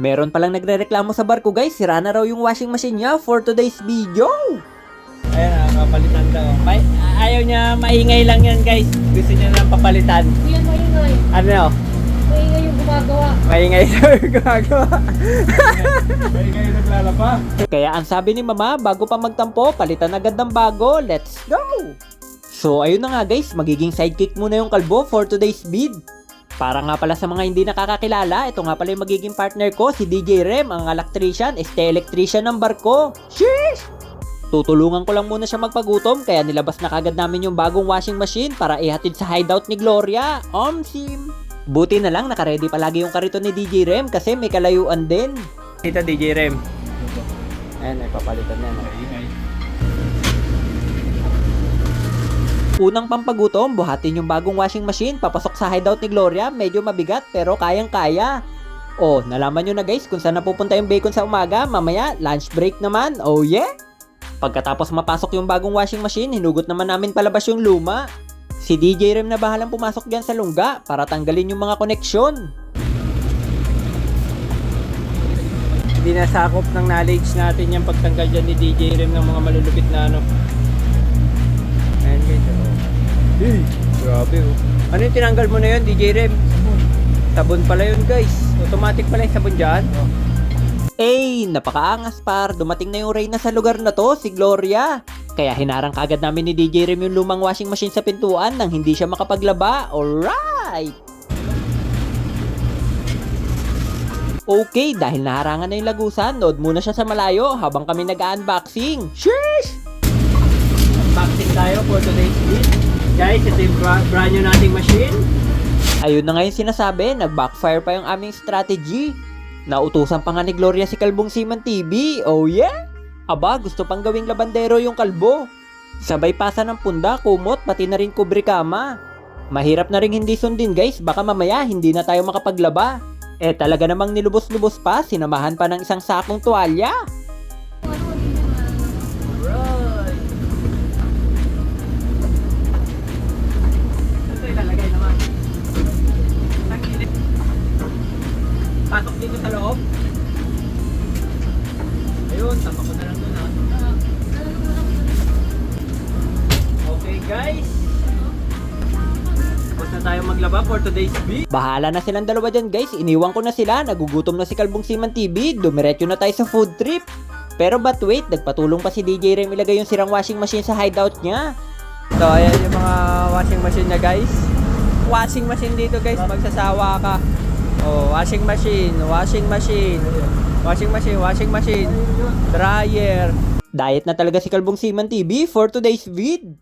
Meron palang nagrereklamo sa barko guys, sira na raw yung washing machine niya for today's video. Ayan, ah, papalitan daw. May, ayaw niya, maingay lang yan guys. Gusto niya lang papalitan. Kuya, maingay. Ano? Maingay yung gumagawa. Maingay na gumagawa. maingay naglalapa. Kaya ang sabi ni mama, bago pa magtampo, palitan agad ng bago, let's go! So ayun na nga guys, magiging sidekick muna yung kalbo for today's bid. Para nga pala sa mga hindi nakakakilala, ito nga pala yung magiging partner ko, si DJ Rem, ang electrician, este electrician ng barko. Sheesh! Tutulungan ko lang muna siya magpagutom, kaya nilabas na kagad namin yung bagong washing machine para ihatid sa hideout ni Gloria. Omsim! Buti na lang, nakaredy palagi yung karito ni DJ Rem kasi may kalayuan din. Kita DJ Rem. Ayan, may papalitan na. Maingay. Unang pampagutom, buhatin yung bagong washing machine, papasok sa hideout ni Gloria, medyo mabigat pero kayang-kaya. Oh, nalaman nyo na guys kung saan napupunta yung bacon sa umaga, mamaya lunch break naman, oh yeah! Pagkatapos mapasok yung bagong washing machine, hinugot naman namin palabas yung luma. Si DJ Rem na bahalang pumasok dyan sa lungga para tanggalin yung mga koneksyon. Hindi nasakop ng knowledge natin yung pagtanggal dyan ni DJ Rem ng mga malulupit na ano. Grabe oh. Ano yung tinanggal mo na yun, DJ Rem? Sabon. Sabon pala yun guys. Automatic pala yung sabon dyan. Eh, napakaangas par, dumating na yung reyna sa lugar na to, si Gloria. Kaya hinarang kagad namin ni DJ Rem yung lumang washing machine sa pintuan nang hindi siya makapaglaba. Alright! Okay, dahil naharangan na yung lagusan, nood muna siya sa malayo habang kami nag-unboxing. Sheesh! Unboxing tayo for today's video. Guys, ito yung bra- brand new nating machine. Ayun na nga yung sinasabi, nag-backfire pa yung aming strategy. Nautusan pa nga ni Gloria si Kalbong Siman TV, oh yeah? Aba, gusto pang gawing labandero yung kalbo. Sabay pasa ng punda, kumot, pati na rin kubre kama. Mahirap na rin hindi sundin guys, baka mamaya hindi na tayo makapaglaba. Eh talaga namang nilubos-lubos pa, sinamahan pa ng isang sakong tuwalya. Pasok dito sa loob. Ayun, tapak ko na lang doon ha. Okay guys. Tapos na tayo maglaba for today's video. Bahala na silang dalawa dyan guys, iniwan ko na sila, nagugutom na si Kalbong Siman TV, dumiretso na tayo sa food trip. Pero but wait, nagpatulong pa si DJ Rem ilagay yung sirang washing machine sa hideout niya. So, ayan yung mga washing machine niya, guys. Washing machine dito, guys. Magsasawa ka. Oh, washing machine, washing machine. Washing machine, washing machine. Dryer. Diet na talaga si Kalbong Siman TV for today's vid.